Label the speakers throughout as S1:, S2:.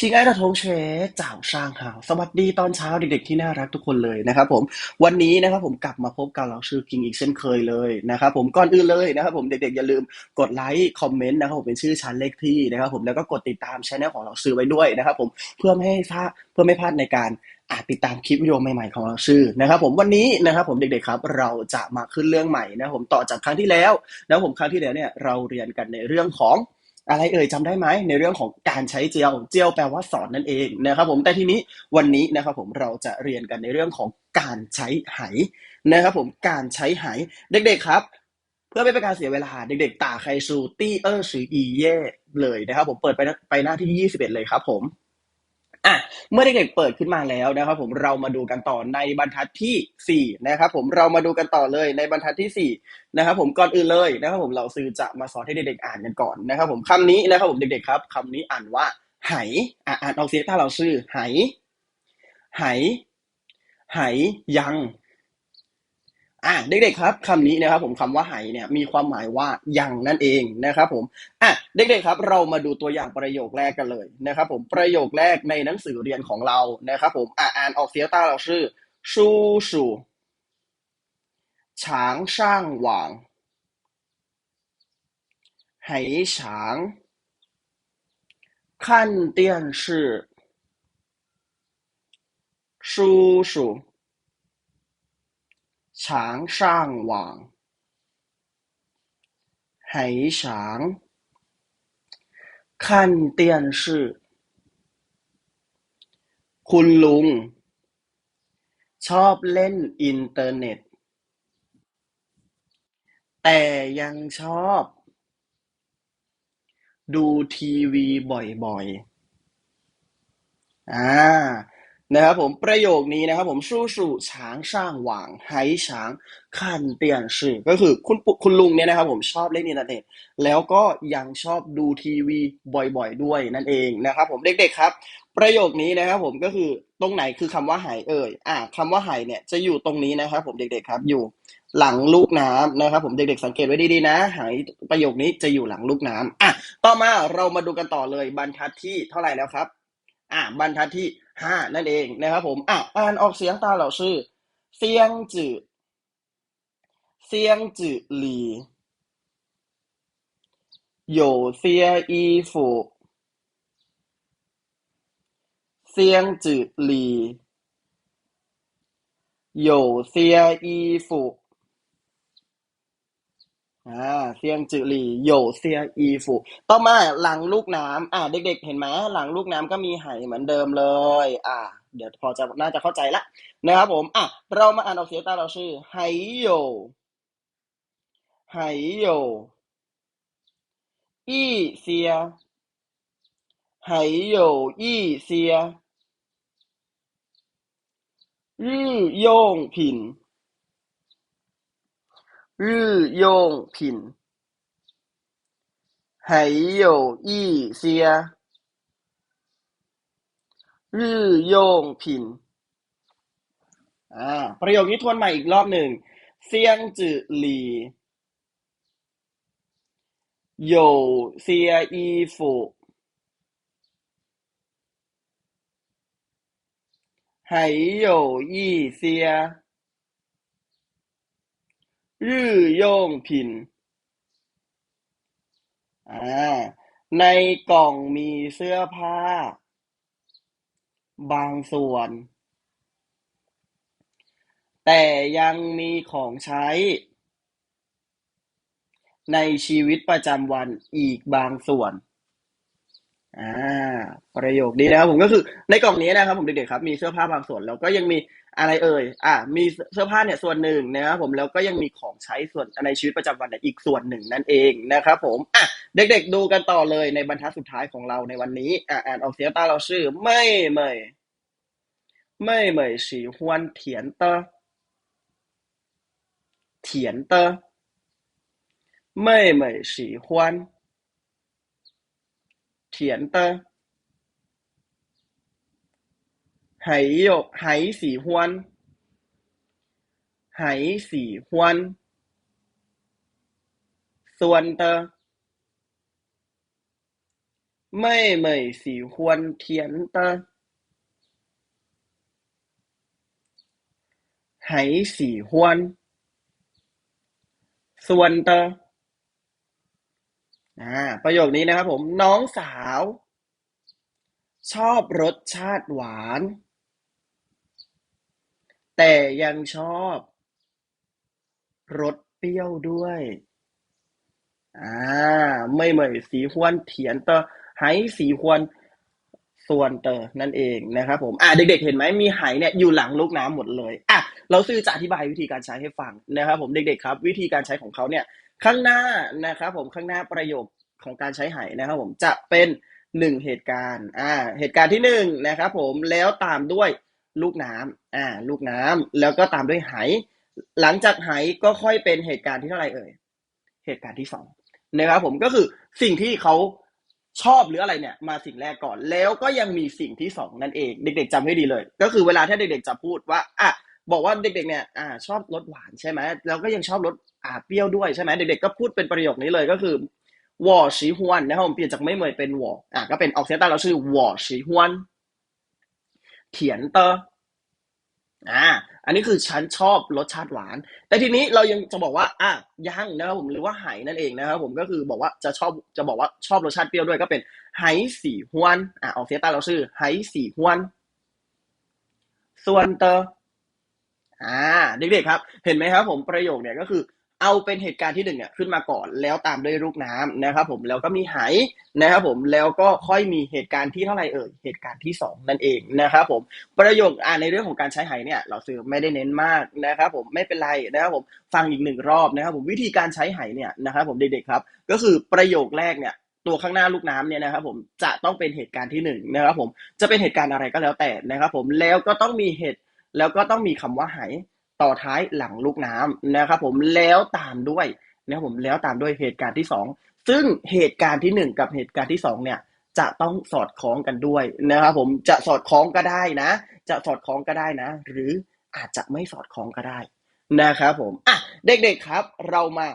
S1: ชิงไอระทงเชเจ่าช่างหาวสวัสดีตอนเช้าเด็กๆที่น่ารักทุกคนเลยนะครับผมวันนี้นะครับผมกลับมาพบกับเราชื่อกิงอีกเช่นเคยเลยนะครับผมก่อนอื่นเลยนะครับผมเด็กๆอย่าลืมกดไลค์คอมเมนต์นะครับผมเป็นชื่อชั้นเลขที่นะครับผมแล้วก็กดติดตามช่องของเราซื้อไว้ด้วยนะครับผมเพื่อไม่ให้พลาดเพื่อไม่พลาดในการอาจติดตามคลิปวิดีโอใหม่ๆของเราชื่อนะครับผมวันนี้นะครับผมเด็กๆครับเราจะมาขึ้นเรื่องใหม่นะครับผมต่อจากครั้งที่แล้วนะผมครั้งที่แล้วเนี่ยเราเรียนกันในเรื่องของ อะไรเอ่ยจำได้ไหมในเรื่องของการใช้เจียวเจียวแปลว่าสอนนั่นเองนะครับผมแต่ทีนี้วันนี้นะครับผมเราจะเรียนกันในเรื่องของการใช้ไหนะครับผมการใช้ไหเด็ก ๆครับ เพื่อไม่เป็นการเสียเวลาเด็กๆตาใครซูตี้เออร์สืออีเย่เลยนะครับผมเปิดไปไปหน้าที่ 21 เลยครับผม อะเมื่อเด็กๆเปิดขึ้นมาแล้วนะครับผมเรามาดูกันต่อในบรรทัดที่4นะครับผมเรามาดูกันต่อเลยในบรรทัดที่4นะครับผมก่อนอื่นเลยนะครับผมเราซื้อจะมาสอนให้เด็กๆอ่านกันก่อนนะครับผมคำนี้นะครับผมเด็กๆครับคำนี้อ่านว่าไหอ่านออกเสียงถ้าเราซื้อไหไหไหยัง อ่ะเด็กๆครับคำนี้นะครับผมคำว่าไหเนี่ยมีความหมายว่ายังนั่นเองนะครับผมอ่ะเด็กๆครับเรามาดูตัวอย่างประโยคแรกกันเลยนะครับผมประโยคแรกในหนังสือเรียนของเรานะครับผมอ่ะอ่านออกเสียงตาเราชื่อชูสูฉางช่างหว่างไหฉาง看电视叔叔 ฉางซ่างหว่คุณลุง ชอบเล่นอินเทอร์เน็ต แต่ยังชอบ ดูทีวีบ่อยๆ อ่า นะครับผมประโยคนี้นะครับผมสู้สู่ช้างช่างหว่างไหช้างคันเตียนสื่อก็คือคุณคุณลุงเนี่ยนะครับผมชอบเล่นอินเทอร์เน็ตแล้วก็ยังชอบดูทีวีบ่อยๆ ด้วยนั่นเองนะครับผมเด็กๆครับ ประโยคนี้นะครับผมก็คือตรงไหนคือคำว่าหายเอ่ยอ่าคำว่าหายเนี่ยจะอยู่ตรงนี้นะครับผมเด็กๆครับอยู่หลังลูกน้ำนะครับผมเด็กๆสังเกตไว้ดีๆนะ หายประโยคนี้จะอยู่หลังลูกน้ำอะต่อมาเรามาดูกันต่อเลยบรรทัดที่เท่าไหร่แล้วครับ อะบรรทัดที่ ห้านั่นเองนะครับผมอ่ะอ่านออกเสียงตาเราชื่อเซียงจื่อเซียงจื่อหลี่有些衣服เซียงจื่อหลี่有些衣服 อ่าเซียงจือหลี่โยเซียอีฟูต่อมาหลังลูกน้ำอ่าเด็ก ๆ เห็นไหมหลังลูกน้ำก็มีไหเหมือนเดิมเลย อ่า เดี๋ยวพอจะน่าจะเข้าใจละนะครับผมอะเรามาอ่านออกเสียงตามเราชื่อไหโยไหโยอีเซียไหโยอีเซียรื่ยงผิน 日用品还有一些日用品อ่าประโยคนี้ทวนใหม่อีกรอบหนึ่งเซียงจือหลี่有些衣服还有一些 รื่อโย่งพิณในกล่องมีเสื้อผ้า บางส่วน แต่ยังมีของใช้ ในชีวิตประจำวันอีกบางส่วนอ่าประโยคดีนะครับผมก็คือในกล่องนี้นะครับผมเด็กๆครับ มีเสื้อผ้าบางส่วนแล้วก็ยังมี อะไรเอ่ย อะมีเสื้อผ้าเนี่ยส่วนหนึ่งนะครับผมแล้วก็ยังมีของใช้ส่วนในชีวิตประจำวันอีกส่วนหนึ่งนั่นเองนะครับผมอะเด็กๆดูกันต่อเลยในบรรทัดสุดท้ายของเราในวันนี้อะอนออกเสียงตาเราชื่อ ไม่ไม่ไม่ไม่สีฮวนเถียนเตอเถียนเตอไม่เหม่สีฮวนเถียนเตอ ไหหยก ไหสีฮวน ไหสีฮวน ส่วนเตอไม่เหม่สีฮวนเทียนเตอหายสีฮวน ส่วนเตออ่าประโยคนี้นะครับผม น้องสาว ชอบรสชาติหวาน แต่ยังชอบรสเปรี้ยวด้วย อ่า ไม่เหมยสีฮวนเถียนเตอไหสีฮวนส่วนเตอนั่นเองนะครับผม อ่าเด็กๆเห็นไหมมีไหเนี่ยอยู่หลังลูกน้ำหมดเลย อะ เราซื้อจะอธิบายวิธีการใช้ให้ฟังนะครับผมเด็กๆครับ วิธีการใช้ของเขาเนี่ย ข้างหน้านะครับผมข้างหน้าประโยคของการใช้ไหนะครับผมจะเป็นหนึ่งเหตุการณ์ อ่า เหตุการณ์ที่หนึ่งนะครับผมแล้วตามด้วย ลูกน้ำอ่า ลูกน้ำแล้วก็ตามด้วยไห หลังจากไหก็ค่อยเป็นเหตุการณ์ที่เท่าไหร่เอ่ย เหตุการณ์ที่สองนะครับผมก็คือสิ่งที่เขาชอบหรืออะไรเนี่ย มาสิ่งแรกก่อน แล้วก็ยังมีสิ่งที่สองนั่นเอง เด็ก ๆจำให้ดีเลย ก็คือเวลาถ้าเด็ก ๆ จะพูดว่าอะบอกว่าเด็ก ๆ เนี่ยอ่า ชอบรสหวานใช่ไหมแล้วก็ยังชอบรสอ่าเปรี้ยวด้วยใช่ไหมเด็ก ๆ ก็พูดเป็นประโยคนี้เลยก็คือวอชีฮวนนะครับผมเปลี่ยนจากไม่เหมยเป็นวออะก็เป็นออกเสียงใต้เราชื่อวอชีฮวน เถียนเตออ่า อันนี้คือฉันชอบรสชาติหวาน แต่ทีนี้เรายังจะบอกว่าอะยังนะครับผมหรือว่าไหนั่นเองนะครับผมก็คือบอกว่าจะชอบจะบอกว่าชอบรสชาติเปรี้ยวด้วยก็เป็นไหสีฮวนอะออกเสียงใต้เราชื่อไหสีฮวน ส่วนเตออ่าเด็กๆครับ เห็นไหมครับผมประโยคเนี่ยก็คือ เอาเป็นเหตุการณ์ที่หนึ่งเนี่ยขึ้นมาก่อนแล้วตามด้วยลูกน้ำนะครับผมแล้วก็มีไหนะครับผมแล้วก็ค่อยมีเหตุการณ์ที่เท่าไหร่เอ่ยเหตุการณ์ที่สองนั่นเองนะครับผมประโยคอ่าในเรื่องของการใช้ไหเนี่ยเราซื้อไม่ได้เน้นมากนะครับผมไม่เป็นไรนะครับผมฟังอีกหนึ่งรอบนะครับผมวิธีการใช้ไหเนี่ยนะครับผมเด็กๆครับ ก็คือประโยคแรกเนี่ยตัวข้างหน้าลูกน้ำเนี่ยนะครับผมจะต้องเป็นเหตุการณ์ที่หนึ่งนะครับผมจะเป็นเหตุการณ์อะไรก็แล้วแต่นะครับผมแล้วก็ต้องมีเหตุแล้วก็ต้องมีคำว่าไห ต่อท้ายหลังลูกน้ำนะครับผมแล้วตามด้วยนะครับผมแล้วตามด้วยเหตุการณ์ที่สองซึ่งเหตุการณ์ที่หนึ่งกับเหตุการณ์ที่สองเนี่ยจะต้องสอดคล้องกันด้วยนะครับผมจะสอดคล้องก็ได้นะ จะสอดคล้องก็ได้นะ หรืออาจจะไม่สอดคล้องก็ได้นะครับผมอะเด็กๆครับ เรามา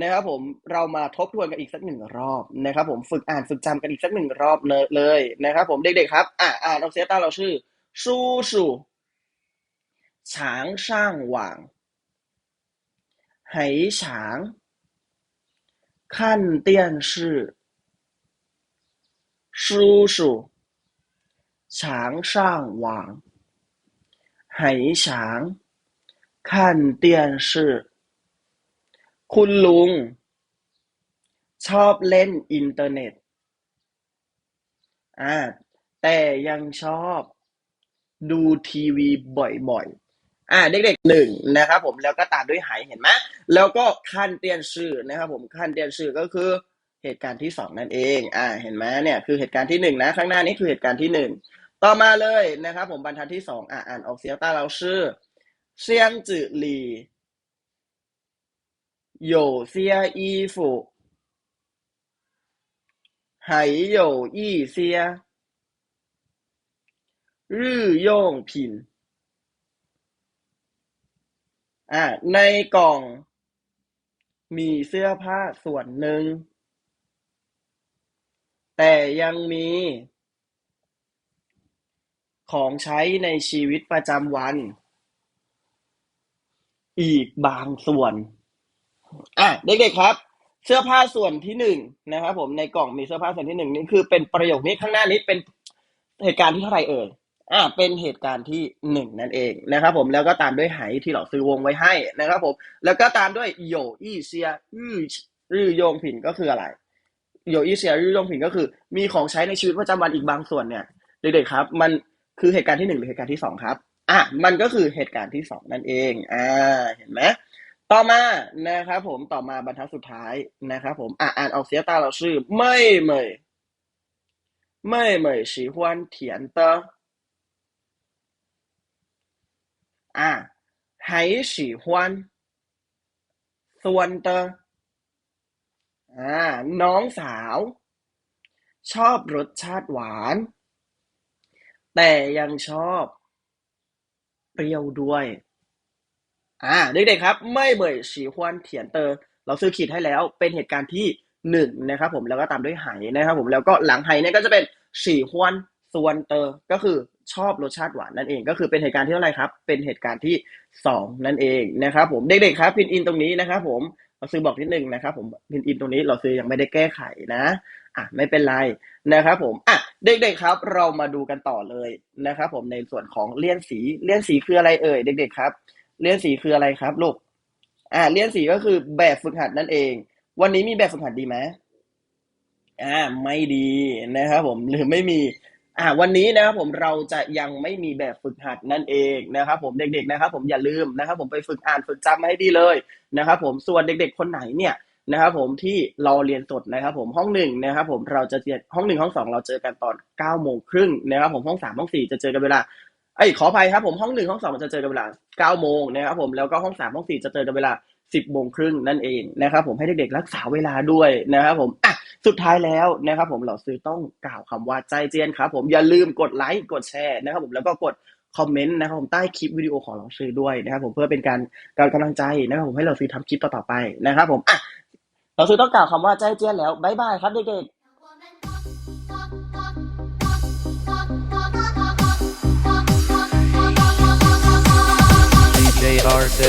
S1: นะครับผมเรามาทบทวนกันอีกสักหนึ่งรอบนะครับผมฝึกอ่านฝึกจำกันอีกสักหนึ่งรอบเลยนะครับผมเด็กๆครับอะอ่านเอาเสียตาเราชื่อชูชู 常上网很常看电视叔叔常上网很常看电视คุณลุงชอบเล่นอินเทอร์เน็ตอ่าแต่ยังชอบดูทีวีบ่อยๆ อ่าเด็กๆหนึ่งนะครับ ผมแล้วก็ตามด้วยไหเห็นไหมแล้วก็ขั้นเตียนชื่อนะครับ ผมขั้นเตียนชื่อก็คือเหตุการณ์ที่สองนั่นเอง อ่าเห็นไหมเนี่ยคือเหตุการณ์ที่หนึ่งนะข้างหน้านี้คือเหตุการณ์ที่หนึ่งต่อมาเลยนะครับ ผมบรรทัดที่สองอ่าอ่านออกเสียงใต้เราชื่อเซียงจือหลี่有些衣服还有一些日用品 อ่า ในกล่อง มีเสื้อผ้าส่วนหนึ่ง แต่ยังมีของใช้ในชีวิตประจำวัน อีกบางส่วน อะเด็กๆครับ เสื้อผ้าส่วนที่หนึ่งนะครับผมในกล่องมีเสื้อผ้าส่วนที่หนึ่งนี่คือเป็นประโยคนี้ข้างหน้านี้เป็นเหตุการณ์ที่เท่าไหร่เอ่ย อ่าเป็นเหตุการณ์ที่หนึ่งนั่นเองนะครับผมแล้วก็ตามด้วยไหที่เราซื้อวงไว้ให้นะครับผมแล้วก็ตามด้วยโยอี้เซียอืรือโยงผินก็คืออะไรโยอี้เซียรือโยงผินก็คือ มีของใช้ในชีวิตประจำวันอีกบางส่วนเนี่ยเด็กๆครับ มันคือเหตุการณ์ที่หนึ่งหรือเหตุการณ์ที่สองครับอะมันก็คือเหตุการณ์ที่สองนั่นเองอ่าเห็นไหมต่อมานะครับผมต่อมาบรรทัดสุดท้ายนะครับผมอะอ่านออกเสียตาเราชื่อไม่ไม่ไม่ไม่ชีฮวนเถียนเตอ ะ还喜欢ส่วนเตออ่าน้องสาว ชอบรสชาติหวาน แต่ยังชอบเปรี้ยวด้วย อ่าเด็กๆครับ ไม่เบื่อฉีฮวนเถียนเตอ เราซื้อขีดให้แล้ว เป็นเหตุการณ์ที่ หนึ่งนะครับผมแล้วก็ตามด้วยไหนะครับผมแล้วก็หลังไหเนี่ยก็จะเป็นฉี่ฮวน ส่วนเตอก็คือชอบรสชาติหวานนั่นเอง ก็คือเป็นเหตุการณ์ที่เท่าไหร่ครับ เป็นเหตุการณ์ที่สองนั่นเองนะครับผมเด็กๆครับพินอินตรงนี้นะครับผมเราซื้อบอกนิดนึงนะครับผมพินอินตรงนี้เราซื้อยังไม่ได้แก้ไขนะอะไม่เป็นไรนะครับผมอะเด็กๆครับ เรามาดูกันต่อเลยนะครับผมในส่วนของเลี่ยนสีเลี่ยนสีคืออะไรเอ่ยเด็กๆครับ เลี่ยนสีคืออะไรครับลูกอ่าเลี่ยนสีก็คือแบบฝึกหัดนั่นเอง วันนี้มีแบบฝึกหัดดีไหมอ่าไม่ดีนะครับผมหรือไม่มี อ่าวันนี้นะครับผมเราจะยังไม่มีแบบฝึกหัดนั่นเองนะครับผมเด็กๆนะครับผมอย่าลืมนะครับผมไปฝึกอ่านฝึกจำมาให้ดีเลยนะครับผมส่วนเด็ก ๆ คนไหนเนี่ยนะครับผมที่รอเรียนสดนะครับผมห้องหนึ่งนะครับผมเราจะเจอห้องหนึ่งห้องสองเราเจอกันตอนเก้าโมงครึ่งนะครับผมห้องสามห้องสี่จะเจอกันเวลาไอ้ขออภัยครับผมห้องหนึ่งห้องสองจะเจอกันเวลาเก้าโมงนะครับผมแล้วก็ห้องสามห้องสี่จะเจอกันเวลา สิบโมงครึ่งนั่นเองนะครับผมให้เด็กๆรักษาเวลาด้วยนะครับผมอะสุดท้ายแล้วนะครับผมเราซื้อต้องกล่าวคำว่าใจเจียนครับผมอย่าลืมกดไลค์กดแชร์นะครับผมแล้วก็กดคอมเมนต์นะครับผมใต้คลิปวิดีโอของเราซื้อด้วยนะครับผมเพื่อเป็นการการกำลังใจนะครับผมให้เราซื้อทำคลิปต่อๆไปนะครับผมอะเราซื้อต้องกล่าวคำว่าใจเจียนแล้วบายบายครับเด็กๆ
S2: J R7.